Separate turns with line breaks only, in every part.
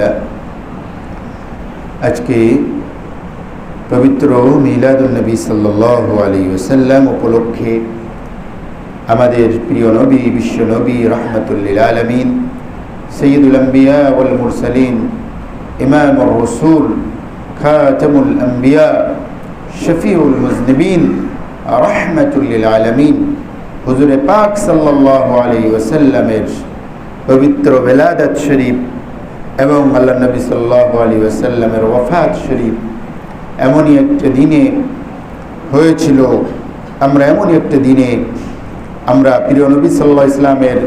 আলহামদুলিল্লাহ আজকে পবিত্র মিলাদুলনবী সাল্লাহ আলী ওসাল্লাম উপলক্ষে আমাদের প্রিয় নবী বিশ্ব নবী রহমতুল্লিল আলমিন সৈয়দুল আম্বিয়া ওল মুরসালিন ইমাম রসুল খাতমুল আম্বিয়া শফিউল মুজনবিন রহমতুল্লিল আলমিন হুজুরে পাক সাল্লাহ আলী ওসাল্লামের পবিত্র বেলাদত শরীফ এবং আল্লাহ নবী সাল্লাহ আলী ওসাল্লামের ওয়াফাত শরীফ এমনই একটা দিনে হয়েছিল। আমরা এমনই একটা দিনে আমরা প্রিয় নবী সাল্লাহ ইসলামের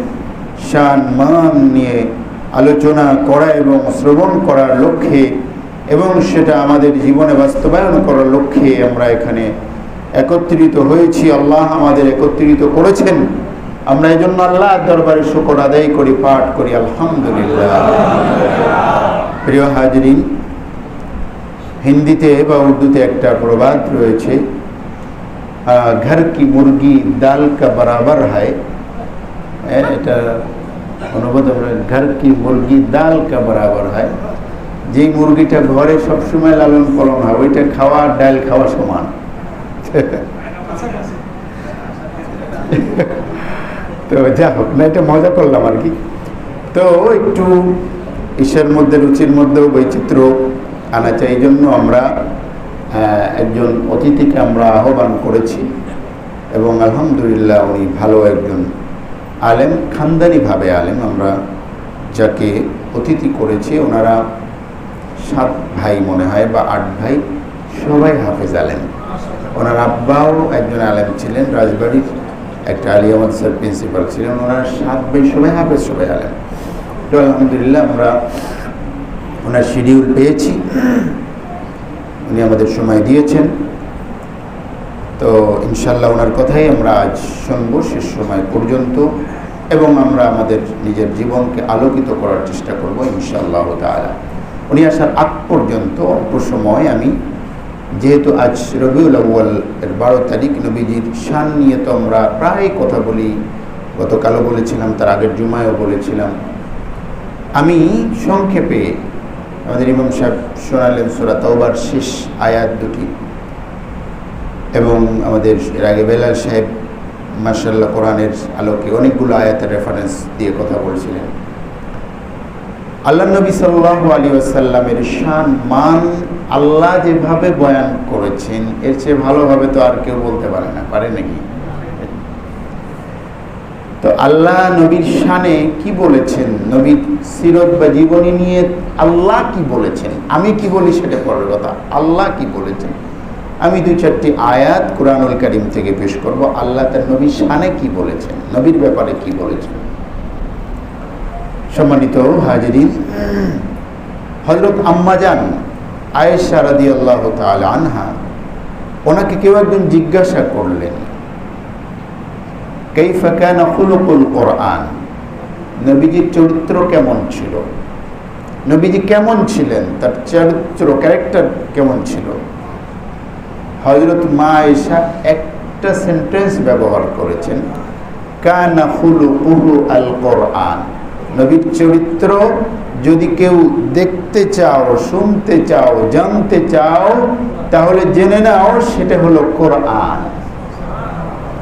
শান, মান নিয়ে আলোচনা করা এবং শ্রবণ করার লক্ষ্যে এবং সেটা আমাদের জীবনে বাস্তবায়ন করার লক্ষ্যে আমরা এখানে একত্রিত হয়েছি। আল্লাহ আমাদের একত্রিত করেছেন। আমরা এই জন্য আল্লাহ দরবারে শুকর আদায় করি পাঠ করি আলহামদুলিল্লাহ। প্রিয় হাজরিন হিন্দিতে বা উর্দুতে একটা প্রবাদ রয়েছে ঘর কি মুরগি দাল কা বরাবর হয়? এটা অনুবাদ ঘর কি মুরগি দাল কা বরাবর হয়? যেই মুরগিটা ঘরে সবসময় লালন পালন হয় ওইটা খাওয়া ডাল খাওয়া সমান। তো যা হোক, না, এটা মজা করলাম আর কি। তো একটু ঈশ্বর মধ্যে, রুচির মধ্যেও বৈচিত্র্য আনা চাই এই জন্য আমরা একজন অতিথিকে আমরা আহ্বান করেছি। এবং আলহামদুলিল্লাহ উনি ভালো একজন আলেম, খানদানিভাবে আলেম। আমরা যাকে অতিথি করেছি, ওনারা সাত ভাই মনে হয় বা আট ভাই, সবাই হাফেজ আলেম। ওনার আব্বাও একজন আলেম ছিলেন, রাজবাড়ির একটা আলিয়া মাদ্রাসার প্রিন্সিপাল ছিলেন, ওনার সাত ভাই সবাই হাফেজ সবাই আলেম। তো আলহামদুলিল্লাহ আমরা ওনার শিডিউল পেয়েছি। উনি আমাদের সময় দিয়েছেন। তো ইনশাল্লাহ ওনার কথাই আমরা আজ শুনব শেষ সময় পর্যন্ত এবং আমরা আমাদের নিজের জীবনকে আলোকিত করার চেষ্টা করব ইনশাআল্লাহ তালা উনি আসার আগ পর্যন্ত অল্প সময় আমি যেহেতু আজ রবিউল আউ্য়াল এর বারো তারিখ, নবীজির শান নিয়ে তো আমরা প্রায় কথা বলি। গতকালও বলেছিলাম, তার আগের জুমায়ও বলেছিলাম। আমি সংক্ষেপে আমাদের ইমাম সাহেব শোনালেন সোরা তওবার শেষ আয়াত দুটি। এবং আমাদের এর আগে বেলাল সাহেব মার্শাল্লাহ কোরআনের আলোকে অনেকগুলো আয়াতের রেফারেন্স দিয়ে কথা বলছিলেন। আল্লাহ নবী সাল্লাহ আলী আসাল্লামের শান, মান আল্লাহ যেভাবে বয়ান করেছেন, এর চেয়ে ভালোভাবে তো আর কেউ বলতে পারে না, পারে নাকি? তো আল্লাহ নবীর শানে কি বলেছেন? নবীর সিরত বা জীবনী নিয়ে আল্লাহ কি বলেছেন? আমি কি বলি সেটা পরের কথা, আল্লাহ কি বলেছেন? আমি দুই চারটি আয়াত কোরআনুল করিম থেকে পেশ করব, আল্লাহ তার নবীর শানে কি বলেছেন? নবীর ব্যাপারে কি বলেছেন? সম্মানিত হাজিরিন হজরত আম্মাজান আয়েশা রাদি আল্লাহ আনহা, ওনাকে কেউ একজন জিজ্ঞাসা করলেন, কাইফা কানা খুলুকুল কোরআন? নবীজির চরিত্র কেমন ছিল? নবীজি কেমন ছিলেন? তার চরিত্র, ক্যারেক্টার কেমন ছিল? হজরত মা আয়েশা একটা সেন্টেন্স ব্যবহার করেছেন, কানা হুলু উহু আল কোরআন। নবীর চরিত্র যদি কেউ দেখতে চাও, শুনতে চাও, জানতে চাও, তাহলে জেনে নাও, সেটা হলো কোরআন।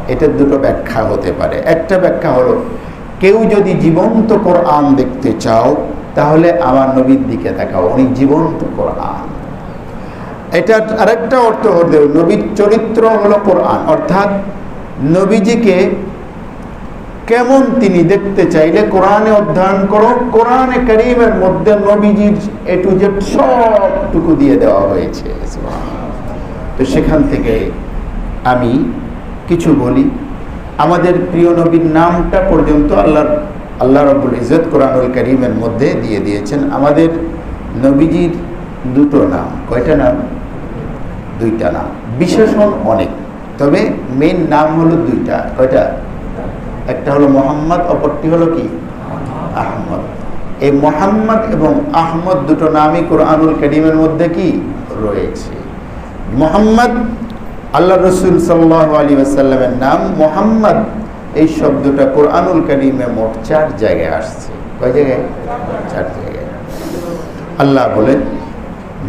এটার দুটো ব্যাখ্যা হতে পারে। একটা ব্যাখ্যা হলো, কেউ যদি জীবন্ত কোরআন দেখতে চাও, তাহলে আমার নবীর দিকে দেখাও উনি জীবন্ত কোরআন। এটা আরেকটা অর্থ হতে নবীর চরিত্র হলো কোরআন। অর্থাৎ নবীজিকে কেমন তিনি দেখতে চাইলে কোরআনে অধ্যয়ন করো, কোরআনে করিমের মধ্যে নবীজির এ টু জেড সবটুকু দিয়ে দেওয়া হয়েছে। তো সেখান থেকে আমি কিছু বলি। আমাদের প্রিয় নবীর নামটা পর্যন্ত আল্লাহর আল্লাহ রব্বুল ইজত কোরআনুল করিমের মধ্যে দিয়ে দিয়েছেন। আমাদের নবীজির দুটো নাম। কয়টা নাম? দুইটা নাম। বিশেষণ অনেক। তবে মেন নাম হলো দুইটা। কয়টা? একটা হলো মোহাম্মদ, অপরটি হলো কি? আহমদ। এই মোহাম্মদ এবং আহমদ দুটো নামই কোরআনুল করিমের মধ্যে কি? রয়েছে। মোহাম্মদ, আল্লাহ রসুল সাল্লাহ আলী আসাল্লামের নাম মোহাম্মদ। এই শব্দটা কোরআনুল করিমে মোট চার জায়গায় আসছে। কয় জায়গায়? চার জায়গায়। আল্লাহ বলেন,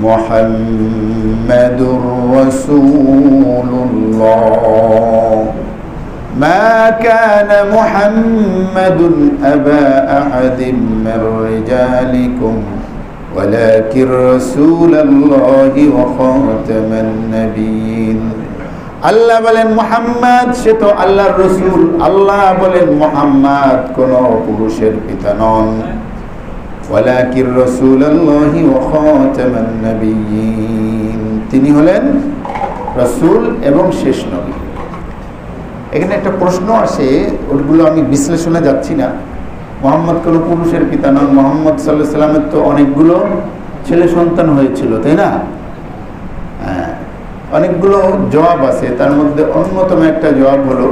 মোহাম্মদুর রসুল্লাহ ما كان محمد أبا أحد من رجالكم ولكن رسول الله وخاتم النبيين আল্লাহ বলেন মোহাম্মদ সে তো আল্লাহর রসুল আল্লাহ বলেন মোহাম্মদ কোন পুরুষের পিতা নন ওয়ালাকির রসুল্লাহি ওয়াখাতামান নবিয়্যিন তিনি হলেন রসুল এবং শেষ নবী এখানে একটা প্রশ্ন আসে, ওগুলো আমি বিশ্লেষণে যাচ্ছি না। মোহাম্মদ কোনো পুরুষের পিতা নন, মোহাম্মদ সাল্লাহ সাল্লামের তো অনেকগুলো ছেলে সন্তান হয়েছিল, তাই না? হ্যাঁ অনেকগুলো জবাব আছে, তার মধ্যে অন্যতম একটা জবাব হলো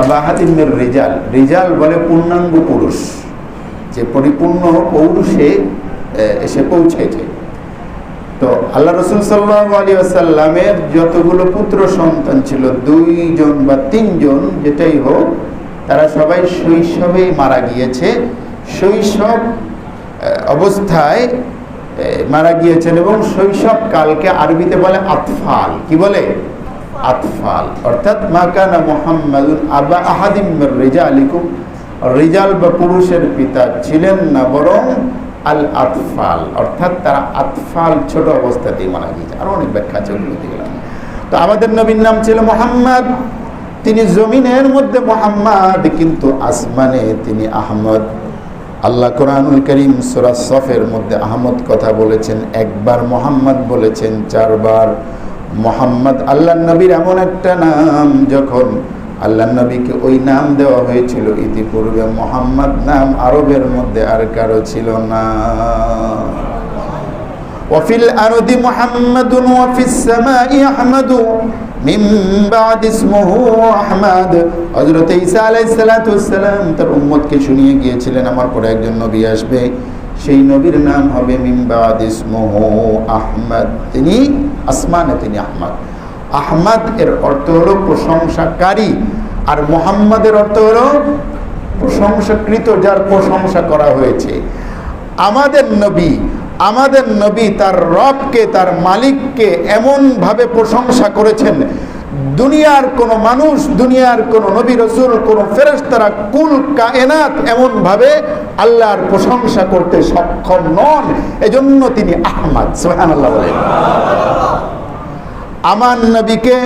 আবাহাদিমের রেজাল। রেজাল বলে পূর্ণাঙ্গ পুরুষ। যে পরিপূর্ণ পৌরুষে এসে পৌঁছেছে। তো আল্লাহ রসুল সাল্লাহ আলী আসাল্লামের যতগুলো পুত্র সন্তান ছিল, দুইজন বা তিনজন যেটাই হোক, তারা সবাই শৈশবেই মারা গিয়েছে। শৈশব অবস্থায় মারা গিয়েছেন এবং শৈশব কালকে আরবিতে বলে আতফাল। কি বলে? আতফাল। অর্থাৎ মাকানা মোহাম্মদ আবা আহাদিম রেজা আলিকুম রেজাল বা পুরুষের পিতা ছিলেন না, বরং আল আতফাল অর্থাৎ তারা আতফাল ছোট অবস্থাতেই মারা গিয়েছে। আরও অনেক ব্যাখ্যা আছে তো আমাদের নবীর নাম ছিল মোহাম্মদ, তিনি জমিনের মধ্যে মোহাম্মদ, কিন্তু আসমানে তিনি আহমদ। আল্লাহ কোরআনুল করিম সুরা সফের মধ্যে আহমদ কথা বলেছেন, একবার মোহাম্মদ বলেছেন, চারবার। মোহাম্মদ আল্লাহ নবীর এমন একটা নাম, যখন আল্লাহ নবীকে ওই নাম দেওয়া হয়েছিল ইতিপূর্বে। মোহাম্মদ নাম আরবের মধ্যে আর কারও ছিল না। ওয়াসসালাম তার শুনিয়ে গিয়েছিলেন, আমার পরে একজন নবী আসবে। সেই নবীর নাম হবে তিনি আসমানে তিনি আহমদ। আহমদ এর অর্থ হলো প্রশংসাকারী, আর মোহাম্মদের অর্থ হলো প্রশংসাকৃত, যার প্রশংসা করা হয়েছে। আমাদের নবী আমাদের নবী তার রবকে, তার মালিককে এমনভাবে প্রশংসা করেছেন, দুনিয়ার কোনো মানুষ, দুনিয়ার কোনো নবী রসুল, কোনো ফেরেস্তারা কুল কায়নাত এমনভাবে আল্লাহর প্রশংসা করতে সক্ষম নন। এজন্য তিনি আহমদ সোহান আল্লাহ বলেন। আমার নবীকে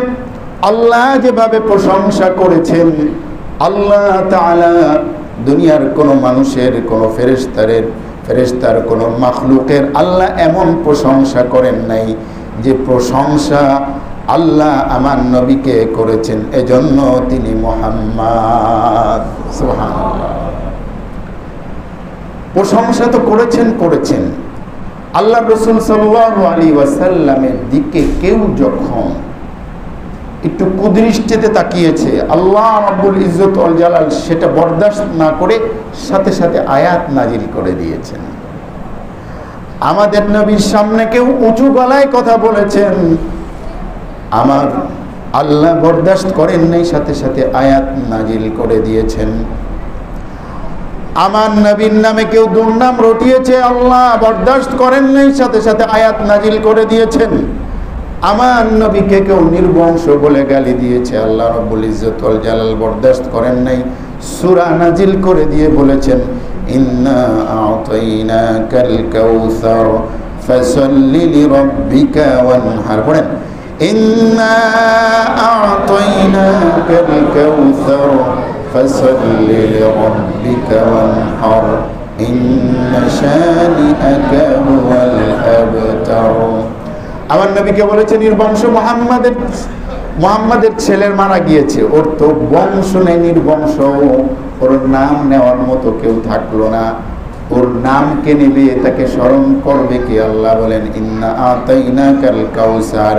আল্লাহ যেভাবে প্রশংসা করেছেন, আল্লাহ দুনিয়ার কোনো মানুষের, কোনো ফেরেস্তারের ফেরেস্তার কোনো মাখলুকের আল্লাহ এমন প্রশংসা করেন নাই যে প্রশংসা আল্লাহ আমার নবীকে করেছেন। এজন্য তিনি মোহাম্মদ। প্রশংসা তো করেছেন করেছেন। আল্লাহ রসুল সাল্লাহ আলী ওয়াসাল্লামের দিকে কেউ যখন একটু কুদৃষ্টিতে তাকিয়েছে, আল্লাহ আব্বুল ইজ্জত অল জালাল সেটা বরদাস্ত না করে সাথে সাথে আয়াত নাজিল করে দিয়েছেন। আমাদের নবীর সামনে কেউ উঁচু গলায় কথা বলেছেন, আমার আল্লাহ বরদাস্ত করেন নাই, সাথে সাথে আয়াত নাজিল করে দিয়েছেন। আমার নবীর নামে কেউ দুর্নাম রটিয়েছে, আল্লাহ বরদাস্ত করেন নাই, সাথে সাথে আয়াত নাজিল করে দিয়েছেন। আমার নবীকে কেউ নির্বংশ বলে গালি দিয়েছে, আল্লাহ রব্বুল ইজ্জতুল জালাল বরদাস্ত করেন নাই, সূরা নাজিল করে দিয়ে বলেছেন, ইন্না আতাইনাকাল কাউসার, ফাসাল্লি লিরাব্বিকা ওয়ানহার। পড়েন, ইন্না আতাইনাকাল কাউসার ফাসাল্লি লিরাব্বিকা ওয়ানহার ইন্না শানিআকা হুয়াল আবতার আমার নবীকে বলেছে, নির্বংশ মোহাম্মদের মোহাম্মদের ছেলের মারা গিয়েছে। ওর তো বংশ নেই নির্বংশ। ওর নাম নেওয়ার মতো কেউ থাকল না। ওর নামকে নেবে তাকে স্মরণ করবে কি আল্লাহ বলেন, ইন্না আতাইনা কাল কাউসার।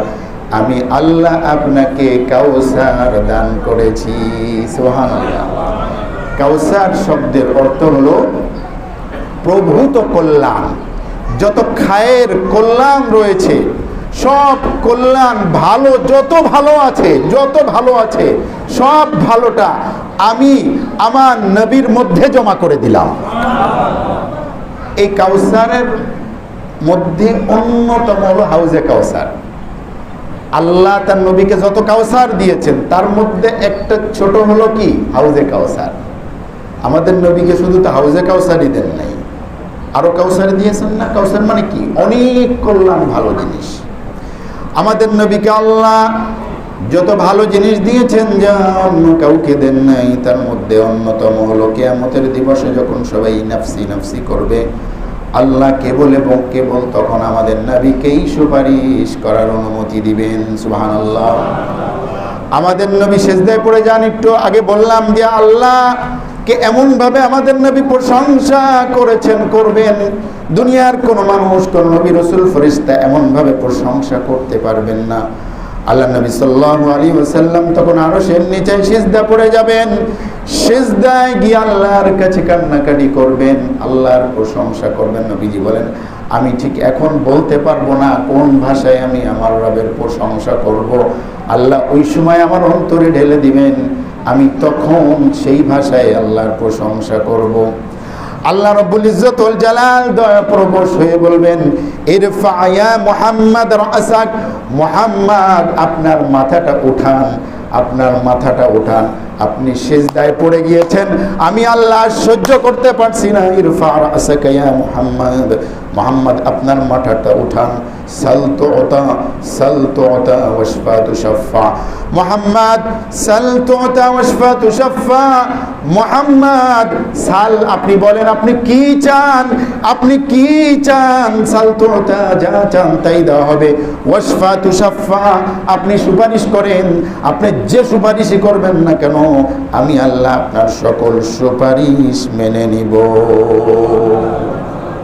আমি আল্লাহ আপনাকে কাউসার দান করেছি, সুবহানাল্লাহ। কাউসার শব্দের অর্থ হলো প্রভূত কল্যাণ। যত খায়ের কল্যাণ রয়েছে, সব কল্যাণ ভালো, যত ভালো আছে, যত ভালো আছে, সব ভালোটা আমি আমার নবীর মধ্যে জমা করে দিলাম। এই কাউসারের মধ্যে অন্যতম হলো হাউজে কাউসার। আল্লাহ তার নবীকে যত কাউসার দিয়েছেন, তার মধ্যে একটা ছোট হলো কি? হাউজে কাউসার। আমাদের নবীকে শুধু তো হাউজে কাউসারই দেন নাই। আরও কাউসারি দিয়েছেন না? কাউসার মানে কি? অনেক কল্যাণ ভালো জিনিস। আমাদের নবীকে আল্লাহ যত ভালো জিনিস দিয়েছেন, যা অন্য কাউকে দেন নাই, তার মধ্যে অন্যতম হলো কেয়ামতের দিবসে যখন সবাই নাফসি নাফসি করবে আল্লাহ কেবল এবং কেবল তখন আমাদের নবীকেই সুপারিশ করার অনুমতি দিবেন সুহান আল্লাহ আমাদের নবী সেজদায় পড়ে যান একটু আগে বললাম যে আল্লাহ কে এমনভাবে আমাদের নবী প্রশংসা করেছেন, করবেন। দুনিয়ার কোন মানুষ, কোন নবী, রসুল ফরিস্তা এমনভাবে প্রশংসা করতে পারবেন না। আল্লাহ নবী সাল্লাল্লাহু আলাইহি ওয়াসাল্লাম তখন আরও সে নিচে সিজদা পড়ে যাবেন। সিজদায় গিয়ে আল্লাহর কাছে কান্নাকাটি করবেন। আল্লাহর প্রশংসা করবেন। নবীজি বলেন, আমি ঠিক এখন বলতে পারব না কোন ভাষায় আমি আমার রবের প্রশংসা করব। আল্লাহ ওই সময় আমার অন্তরে ঢেলে দিবেন। আমি তখন সেই ভাষায় আল্লাহর প্রশংসা করব। আল্লাহ রব্বুল ইজ্জতুল জালাল দয়া প্রবশ হয়ে বলবেন, ইরফা ইয়া মুহাম্মদ রাসাক। মুহাম্মদ, আপনার মাথাটা উঠান, আপনার মাথাটা উঠান। আপনি সেজদায় পড়ে গিয়েছেন। আমি আল্লাহ সহ্য করতে পারছি না। ইরফা রাসাকা ইয়া মুহাম্মদ। মুহাম্মদ আপনার মাথাটা উঠান। মুহাম্মদ মুহাম্মদ, সাল, আপনি বলেন, আপনি কি চান? আপনি কি চান? সাল তুতা যা চান তাই দেওয়া হবে। ওয়াশফা তুশফা আপনি সুপারিশ করেন। আপনি যে সুপারিশই করবেন না কেন, আমি আল্লাহ আপনার সকল সুপারিশ মেনে নিব।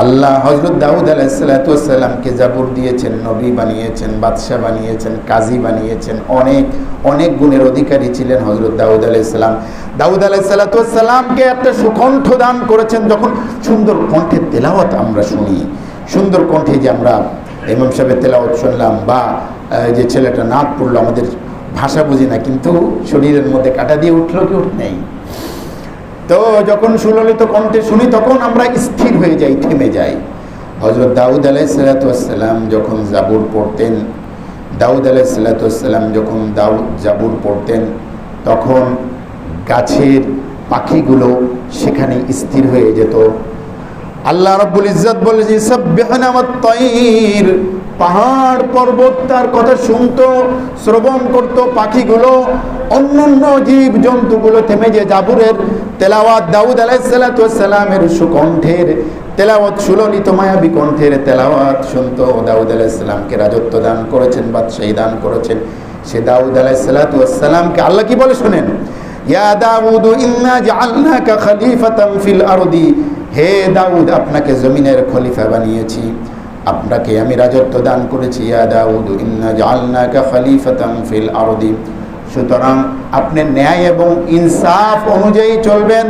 আল্লাহ হজরত দাউদ আলাইসালাতামকে জাবুর দিয়েছেন, নবী বানিয়েছেন, বাদশাহ বানিয়েছেন, কাজী বানিয়েছেন, অনেক অনেক গুণের অধিকারী ছিলেন হজরত দাউদ আলাইসালাম দাউদ আলাইসালাতামকে একটা সুকণ্ঠ দান করেছেন যখন সুন্দর কণ্ঠে তেলাওয়াত আমরা শুনি। সুন্দর কণ্ঠে যে আমরা ইমাম সাহেবের তেলাওয়াত শুনলাম বা যে ছেলেটা নাক পড়ল, আমাদের ভাষা বুঝি না, কিন্তু শরীরের মধ্যে কাটা দিয়ে উঠল কি উঠ নেই। তো যখন সুললিত কণ্ঠে শুনি, তখন আমরা স্থির হয়ে যাই, থেমে যাই। হজরত দাউদ আলাইসালাতাম যখন জাবুর পড়তেন, দাউদ আলাইসালাতাম যখন দাউদ জাবুর পড়তেন, তখন গাছের পাখিগুলো সেখানে স্থির হয়ে যেত। আল্লাহ রব্বুল ইজ্জত বলে যে তৈর পাহাড় পর্বত তার কথা শুনতো, শ্রবণ করত পাখিগুলো অন্য জীব জন্তুগুলো থেমে যে জাবুরের তেলাওয়াত দাউদ আলাইসালামের সুকণ্ঠের তেলাওয়াত, সুললিত মায়াবী কণ্ঠের তেলাওয়াত শুনত। দাউদ আলাইসালামকে রাজত্ব দান করেছেন, বাদশাহী দান করেছেন। সে দাউদ আলাইসালাতামকে আল্লাহ কি বলে শোনেন? ইয়া দাউদ আরদি। হে দাউদ, আপনাকে জমিনের খলিফা বানিয়েছি। আপনাকে আমি রাজত্ব দান করেছি সুতরাং আপনি ন্যায় এবং ইনসাফ অনুযায়ী চলবেন,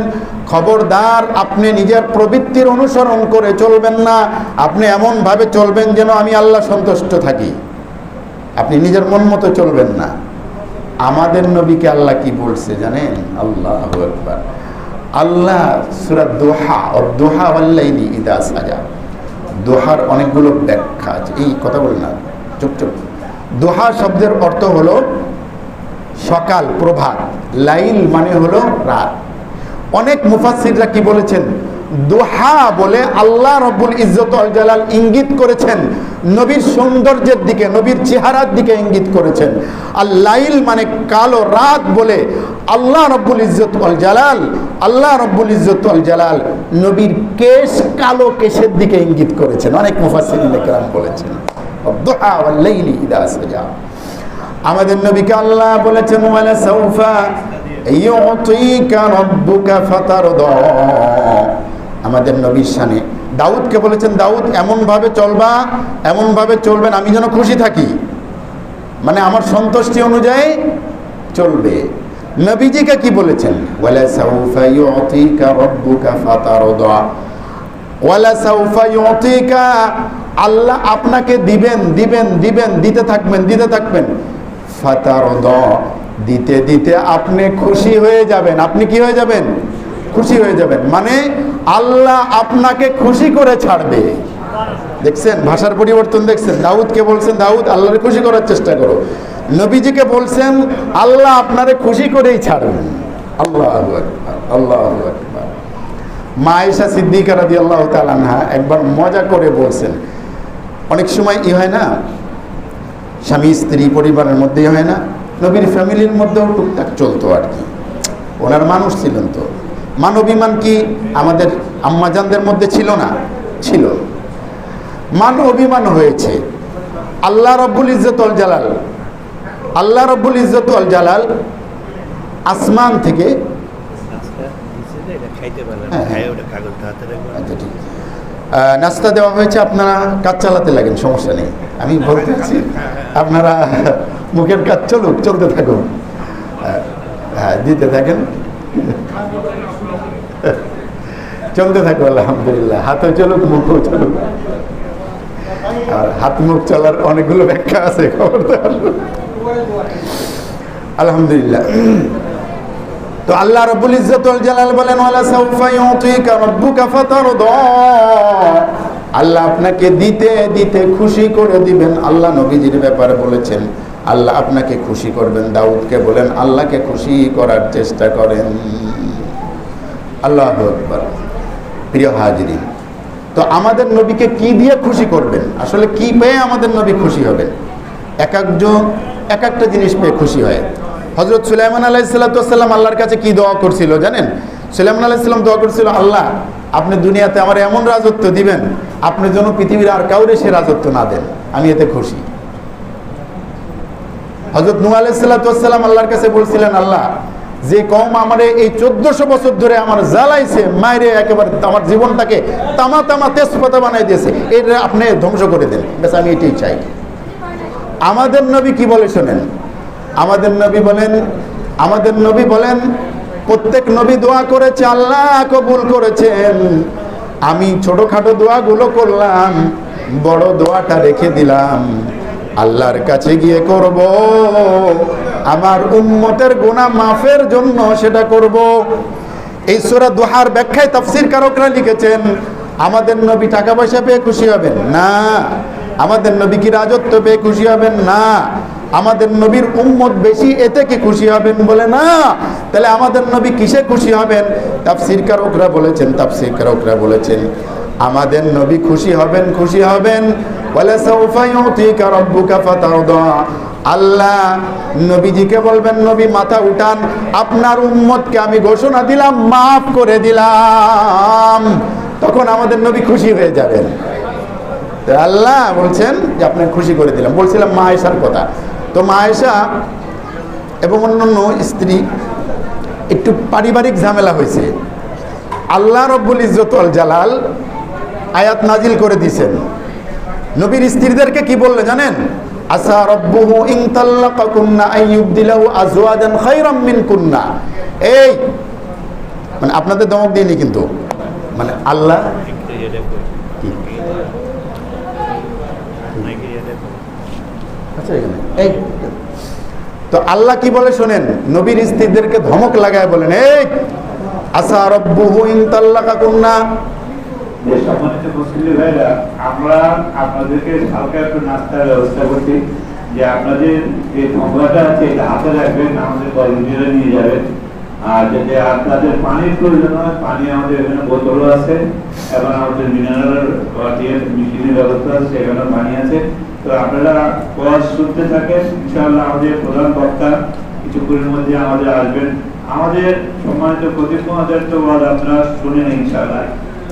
খবরদার আপনি নিজের প্রবৃত্তির অনুসরণ করে চলবেন না, আপনি এমনভাবে চলবেন যেন আমি আল্লাহ সন্তুষ্ট থাকি। আপনি নিজের মন মতো চলবেন না। আমাদের নবীকে আল্লাহ কি বলছে জানেন? আল্লাহ আল্লাহ সুরা দোহা ও দোহা আল্লাইলি ইদা সাজা। দোহার অনেকগুলো ব্যাখ্যা আছে। এই কথা বলি না, চুপ চুপ। দোহা শব্দের অর্থ হলো সকাল, প্রভাত। লাইল মানে হলো রাত। অনেক মুফাসিররা কি বলেছেন? দোহা বলে আল্লাহ রব্বুল ইজ্জত জালাল ইঙ্গিত করেছেন। নবীর সৌন্দর্যের দিকে, নবীর চেহারার দিকে ইঙ্গিত করেছেন। আর লাইল মানে কালো রাত বলে আল্লাহ রব্বুল ইজ্জত আল জালাল, আল্লাহ রব্বুল ইজ্জত আল জালাল নবীর কেশ কালো কেশের দিকে ইঙ্গিত করেছেন। অনেক মুফাসির বলেছেন। আমাদের নবীকে আল্লাহ বলেছেন সাউফা ইউতিকা রাব্বুকা ফাতারদা। আমাদের নবীর শানে। দাউদকে বলেছেন, দাউদ, এমনভাবে চলবা, এমনভাবে চলবেন, আমি যেন খুশি থাকি। মানে আমার সন্তুষ্টি অনুযায়ী চলবে। নবীজিকে কি বলেছেন? আল্লাহ আপনাকে দিবেন দিবেন দিবেন, দিতে থাকবেন দিতে থাকবেন। ফাতারদা, দিতে দিতে আপনি খুশি হয়ে যাবেন। আপনি কি হয়ে যাবেন? খুশি হয়ে যাবেন। মানে আল্লাহ আপনাকে খুশি করে ছাড়বে। দেখছেন? ভাষার পরিবর্তন দেখছেন? দাউদকে বলছেন, দাউদ আল্লাহরে খুশি করার চেষ্টা করো। নবীজিকে বলছেন, আল্লাহ আপনারে খুশি করেই ছাড়বেন আল্লাহ আল্লাহ মা আয়েশা সিদ্দিকা রাদি আল্লাহ তালানহা একবার মজা করে বলছেন, অনেক সময় ই হয় না, স্বামী, স্ত্রী, পরিবারের মধ্যেই হয় না, নবীর ফ্যামিলির মধ্যেও টুকটাক চলতো আর কি। ওনার মানুষ ছিলেন তো। মানবিমান কি আমাদের আম্মাজানদের মধ্যে ছিল না? ছিল। মান অভিমান হয়েছে। আল্লাহ রব্বুল ইজ্জতুল জালাল। আল্লাহ রব্বুল ইজ্জতুল জালাল আসমান থেকে হ্যাঁ, হ্যাঁ। আচ্ছা নাস্তা দেওয়া হয়েছে আপনারা কাজ চালাতে লাগেন সমস্যা নেই। আমি বলতে চাচ্ছি আপনারা মুখের কাজ চলুক চলতে থাকুন। হ্যাঁ দিতে থাকেন। চলতে থাকো, আলহামদুলিল্লাহ। হাতও চলুক মুখও চলুক। আর হাত মুখ চলার অনেকগুলো ব্যাখ্যা আছে, খবরদার। আলহামদুলিল্লাহ। তো আল্লাহ রাব্বুল ইজ্জাতুল জালাল বলেন, ওয়ালা সাউফা ইউতিকা রাব্বুকা ফাতারদা। আল্লাহ আপনাকে দিতে দিতে খুশি করে দিবেন। আল্লাহ নবীজির ব্যাপারে বলেছেন আল্লাহ আপনাকে খুশি করবেন। দাউদকে বলেন, আল্লাহকে খুশি করার চেষ্টা করেন। আল্লাহ আকবার। প্রিয় হাজিরিন, তো আমাদের নবীকে কি দিয়ে খুশি করবেন? আসলে কি পেয়ে আমাদের নবী খুশি হবেন? এক একজন, এক একটা জিনিস পেয়ে খুশি হয়। হজরত সুলাইমান আলাইসাল্লাম আল্লাহর কাছে কি দোয়া করছিল জানেন? সুলাইমান আলাইসাল্লাম দোয়া করছিল, আল্লাহ, আপনি দুনিয়াতে আমার এমন রাজত্ব দিবেন, আপনি যেন পৃথিবীর আর কাউরে সে রাজত্ব না দেন। আমি এতে খুশি। হজরত নু আলাইসাল্লাম আল্লাহর কাছে বলছিলেন, আল্লাহ, যে কম আমার এই চোদ্দশো বছর ধরে আমার জ্বালাইছে মায়েরে একেবারে আমার জীবনটাকে তামা তামা তেজপাতা বানাই দিয়েছে এটা আপনি ধ্বংস করে দেন। বেশ আমি এটাই চাই। আমাদের নবী কি বলে শোনেন? আমাদের নবী বলেন, আমাদের নবী বলেন, প্রত্যেক নবী দোয়া করেছে, আল্লাহ কবুল করেছেন। আমি ছোটখাটো দোয়াগুলো করলাম, বড় দোয়াটা রেখে দিলাম। আল্লাহর কাছে গিয়ে করব। আমার উম্মতের গোনা মাফের জন্য সেটা করব। এই সূরা দুহার ব্যাখ্যায় তাফসীর কারকরা লিখেছেন, আমাদের নবী টাকা পয়সা পেয়ে খুশি হবেন না। আমাদের নবী কি রাজত্ব পেয়ে খুশি হবেন না। আমাদের নবীর উম্মত বেশি, এতে কি খুশি হবেন বলে না। তাহলে আমাদের নবী কিসে খুশি হবেন? তাফসীর কারকরা বলেছেন, তাফসীর কারকরা বলেছেন, আমাদের নবী খুশি হবেন খুশি হবেন। বলে সাউফা ইউতিকা রাব্বুকা ফাতারদা। আল্লাহ, নবীজিকে বলবেন, নবী, মাথা উঠান। আপনার উম্মতকে আমি ঘোষণা দিলাম, মাফ করে দিলাম। তখন আমাদের নবী খুশি হয়ে যাবেন। আল্লাহ বলছেন যে, আপনাকে খুশি করে দিলাম। বলছিলাম, মা আয়েশার কথা। তো মা আয়েশা এবং অন্যান্য স্ত্রী, একটু পারিবারিক ঝামেলা হয়েছে। আল্লাহ রব্বুল ইজ্জতুল জালাল আয়াত নাজিল করে দিয়েছেন। নবীর স্ত্রীদেরকে কি বললে জানেন? এই মানে আপনাদের দমক দিইনি কিন্তু। মানে আল্লাহ? আচ্ছা এই। তো আল্লাহ কি বলে শোনেন? নবীর স্ত্রীদেরকে ধমক লাগায় বলেন, এই, আসা রব্বুহু ইন তাল্লাকাকুন্না
আছে আমাদের পানি আছে, এবং আমাদের ব্যবস্থা এখানে পানি আছে। তো আপনারা শুনতে আমাদের প্রধান বক্তা কিছুক্ষণের মধ্যে আমাদের আসবেন। আমাদের সম্মানিত প্রদীপ মহাদের তো আপনারা শুনেন, ইনশাআল্লাহ।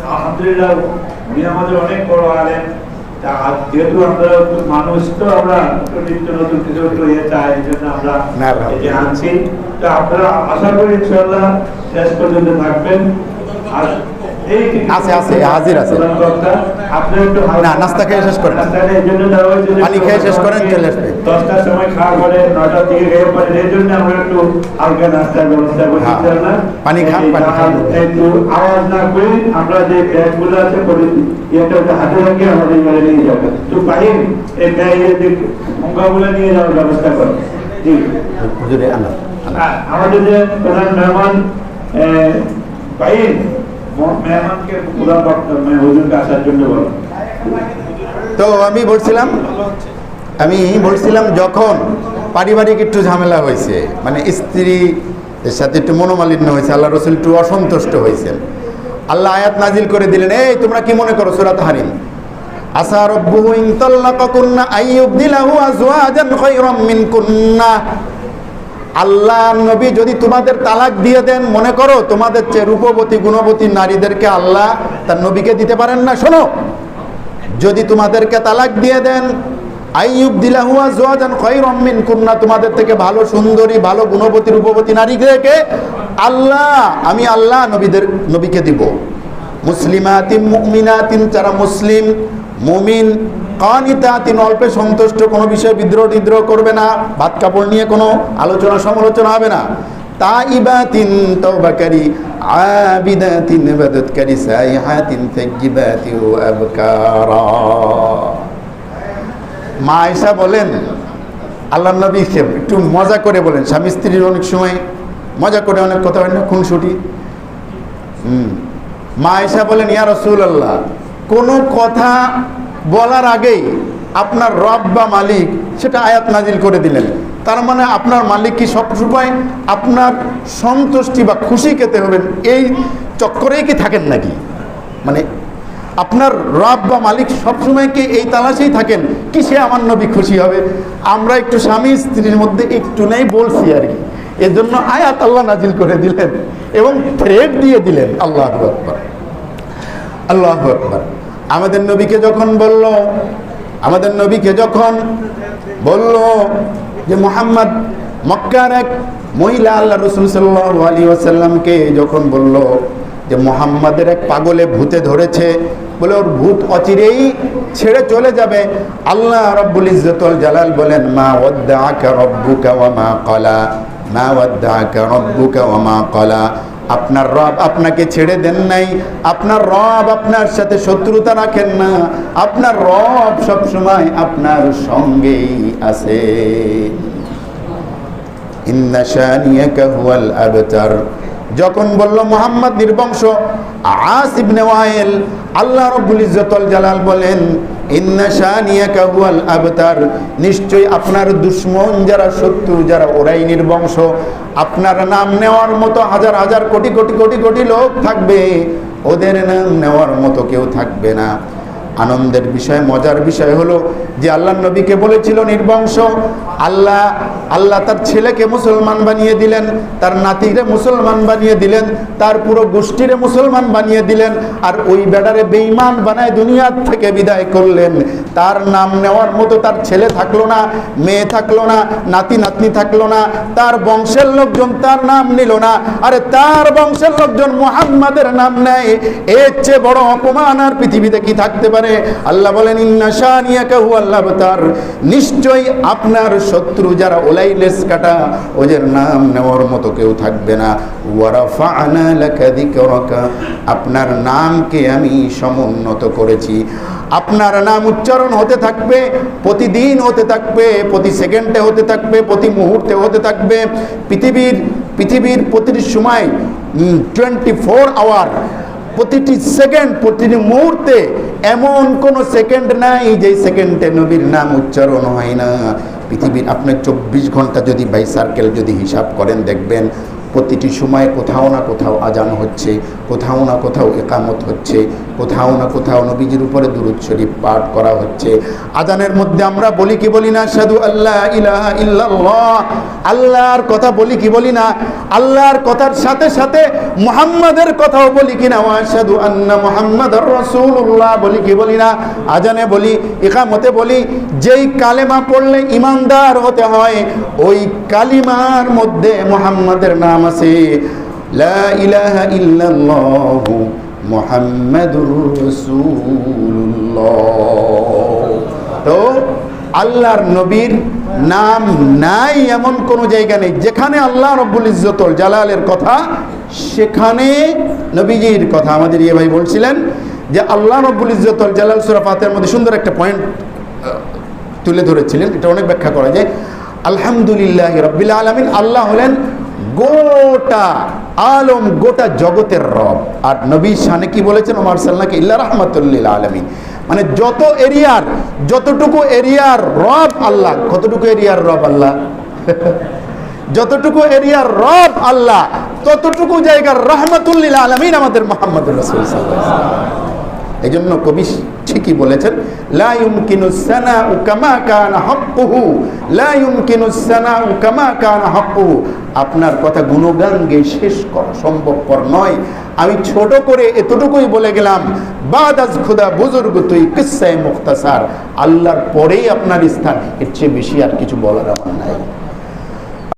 আলহামদুলিল্লাহ উনি আমাদের অনেক বড় আলেন যেহেতু আমরা মানুষ তো আমরা নিত্য নতুন কিছু একটু ইয়ে চাই এই জন্য আমরা যে আনছি তো আপনারা আশা করি ইনশাআল্লাহ শেষ পর্যন্ত থাকবেন আর এই
আছে, আছে, হাজির আছে।
প্রধান একটু
না, নাস্তা খেয়ে শেষ করেন।
এই জন্য
পানি খেয়ে শেষ করেন, চলে আসবে।
দশটার সময় খাওয়ার পরে নয়টার দিকে খেয়ে পরে এই জন্য আমরা একটু হালকা নাস্তার ব্যবস্থা করছি
হ্যাঁ।
ইনশাআল্লাহ।
পানি খান।
একটু আওয়াজ না করে আমরা যে ব্যাগগুলো আছে করে এটা ওটা হাতে রাখি আমাদের ঘরে নিয়ে যাবে তো পাহিন এই ব্যাগের যে অঙ্গগুলো নিয়ে যাওয়ার ব্যবস্থা করো জি আমাদের যে প্রধান মেহমান মেহমানকে প্রধান মানে হুজুরকে আসার জন্য বলো
তো আমি বলছিলাম আমি বলছিলাম যখন পারিবারিক একটু ঝামেলা হয়েছে মানে স্ত্রী এর সাথে একটু মনোমালিন্য হয়েছে আল্লাহ রসুল একটু অসন্তুষ্ট হয়েছেন। আল্লাহ আয়াত নাজিল করে দিলেন, এই, তোমরা কি মনে করো সুরাত হারিম আসা রব্বুহু ইন তাল্লাকাকুন্না আইয়ুবদিলাহু আজওয়াজান খায়রাম মিনকুন্না। আল্লাহ নবী যদি তোমাদের তালাক দিয়ে দেন, মনে করো তোমাদের চেয়ে রূপবতী, গুণবতী নারীদেরকে আল্লাহ তার নবীকে দিতে পারেন না। শোনো, যদি তোমাদেরকে তালাক দিয়ে দেন আইয়ুব দিলাহুয়া জোয়াজান খৈরম মিন কুন্না তোমাদের থেকে ভালো সুন্দরী, ভালো গুণবতী রূপবতী নারীদেরকে আল্লাহ, আমি আল্লাহ নবীদের, নবীকে দিব। মুসলিমাতিন মুমিনাতিন, যারা মুসলিম, মুমিন, কানিতাতিন, অল্পে সন্তুষ্ট, কোনো বিষয়ে বিদ্রোহ বিদ্রোহ করবে না ভাত কাপড় নিয়ে কোনো আলোচনা সমালোচনা হবে না। তাইবাতিন তওবাকারী, আবিদাতিন ইবাদতকারী সাইহাতিন তাইয়িবাতি ওয়া আবকারা। মা আয়েশা বলেন আল্লাহ নবী একটু মজা করে বলেন, স্বামী স্ত্রীর অনেক সময় মজা করে অনেক কথা হয় না, খুনসুটি। হুম। মা আয়েশা বলেন, ইয়া রাসূলুল্লাহ, কোনো কথা বলার আগেই আপনার রব বা মালিক সেটা আয়াত নাজিল করে দিলেন। তার মানে আপনার মালিক কি সবসময় আপনার সন্তুষ্টি বা খুশি খেতে হবেন, এই চক্করেই কি থাকেন নাকি? মানে আপনার রব বা মালিক সবসময় কি এই তালাশেই থাকেন? কিসে আমার নবী খুশি হবে? আমরা একটু স্বামী স্ত্রীর মধ্যে একটু নেই বলছি আর কি। এর জন্য আয়াত আল্লাহ নাজিল করে দিলেন এবং থ্রেড দিয়ে দিলেন। আল্লাহ আকবর। আল্লাহ আকবর। আমাদের নবীকে যখন বলল, আমাদের নবীকে যখন বলল যে মোহাম্মদ, মক্কার এক মহিলা আল্লাহ রসুল সাল্লাহ আলী ওয়াসাল্লামকে যখন বলল যে মোহাম্মদের এক পাগলে ভূতে ধরেছে বলে ওর ভূত অচিরেই ছেড়ে চলে যাবে। আল্লাহ রব্বুল ইজ্জতুল জালাল বলেন, মা ওয়াদ্দাআকা রব্বুকা ওয়া মা ক্বালা। মা ওয়াদ্দাআকা রব্বুকা ওয়া মা ক্বালা। আপনার রব আপনাকে ছেড়ে দেন নাই। আপনার রব আপনার সাথে শত্রুতা রাখেন না। আপনার রব সব সময় আপনার সঙ্গেই আছে। ইন্না শানিয়াকা হুয়াল আবতার। যখন বলল, মোহাম্মদ নির্বংশ। আস ইবনে ওয়াইল আল্লাহ রব্বুল ইজ্জতুল জালাল বলেন, ইন্না শানিয়াকা হুয়াল আবতার। নিশ্চয়ই আপনার দুশ্মন যারা শত্রু, যারা ওরাই নির্বংশ। আপনার নাম নেওয়ার মতো হাজার হাজার কোটি কোটি কোটি কোটি লোক থাকবে। ওদের নাম নেওয়ার মতো কেউ থাকবে না। আনন্দের বিষয়, মজার বিষয় হলো যে আল্লাহ নবীকে বলেছিল নির্বংশ, আল্লাহ আল্লাহ তার ছেলেকে মুসলমান বানিয়ে দিলেন, তার নাতিরে মুসলমান বানিয়ে দিলেন, তার পুরো গোষ্ঠীরে মুসলমান বানিয়ে দিলেন, আর ওই বেডারে বেইমান বানায় দুনিয়ার থেকে বিদায় করলেন। তার নাম নেওয়ার মতো তার ছেলে থাকল না, মেয়ে থাকল না, নাতি, নাতনি থাকল না, তার বংশের লোকজন তার নাম নিল না, আরে তার বংশের লোকজন মুহাম্মাদের নাম নেয়, এর চেয়ে বড় অপমান আর পৃথিবীতে কি থাকতে পারে? আল্লাহ বলেন আল্লাহ নিশ্চয়ই আপনার শত্রু যারা ওলাই লেস কাটা, ওদের নাম নেওয়ার মতো কেউ থাকবে না। ওয়ারাফা'না লাকা যিকরাকা। আপনার নামকে আমি সমুন্নত করেছি। আপনার নাম উচ্চারণ হতে থাকবে, প্রতিদিন হতে থাকবে, প্রতি সেকেন্ডে হতে থাকবে, প্রতি মুহূর্তে হতে থাকবে। পৃথিবীর পৃথিবীর প্রতিটি সময় টোয়েন্টি ফোর আওয়ার প্রতিটি সেকেন্ড, প্রতিটি মুহূর্তে এমন কোন সেকেন্ড নাই যে সেকেন্ডে নবীর নাম উচ্চারণ হয় না। পৃথিবীর আপনার চব্বিশ ঘণ্টা যদি বাই সার্কেল যদি হিসাব করেন, দেখবেন প্রতিটি সময়ে কোথাও না কোথাও আজান হচ্ছে, কোথাও না কোথাও একামত হচ্ছে, কোথাও না কোথাও নবীজির উপরে দুরুদ শরীফ পাঠ করা হচ্ছে। আজানের মধ্যে আমরা বলি কি বলি না সাধু আল্লাহ ইলাহা ইল্লাল্লাহ। আল্লাহর কথা বলি কি বলি না, আল্লাহর কথার সাথে সাথে মুহাম্মাদের কথাও বলি কি না ওয়াশহাদু আন্না মুহাম্মাদার রসুল্লাহ বলি কি বলি না। আজানে বলি, একামতে বলি, যেই কালেমা পড়লে ইমানদার হতে হয়, ওই কালিমার মধ্যে মুহাম্মাদের নাম আল্লাহর নবীর নাম নাই এমন কোনো জায়গা নেই। যেখানে আল্লাহ রব্বুল ইজ্জতুল জালালের কথা, সেখানে নবীজির কথা। আমাদের ইয়ে ভাই বলছিলেন যে আল্লাহ রব্বুল ইজ্জতুল জালাল সুরা ফাতের মধ্যে সুন্দর একটা পয়েন্ট তুলে ধরেছিলেন। এটা অনেক ব্যাখ্যা করা যায়। আলহামদুলিল্লাহ রব্বিল আলমিন, আল্লাহ হলেন গোটা আলম, গোটা জগতের রব। আর নবী শানে কি বলেছেন? ওমার সাল্লাহকে ইল্লা রহমতুল্লিল আলমিন। মানে যত এরিয়ার, যতটুকু এরিয়ার রব আল্লাহ, কতটুকু এরিয়ার রব আল্লাহ? যতটুকু এরিয়ার রব আল্লাহ, ততটুকু জায়গার রহমতুল্লিল আলমিন আমাদের মোহাম্মদ রসুল সাল্লাহ এই জন্য কবি ঠিকই বলেছেন, লা ইউমকিনু সানাউ কামা কানা হাক্কুহু, লা ইউমকিনু সানাউ কামা কানা হাক্কুহু। আপনার কথা গুণগান গেয়ে শেষ করা সম্ভবপর নয়। আমি ছোট করে এতটুকুই বলে গেলাম, বাদ আজ খুদা বুজুর্গ, তুই কিসায় মুখতাসার? আল্লাহর পরেই আপনার স্থান, এর চেয়ে বেশি আর কিছু বলার আমার নাই।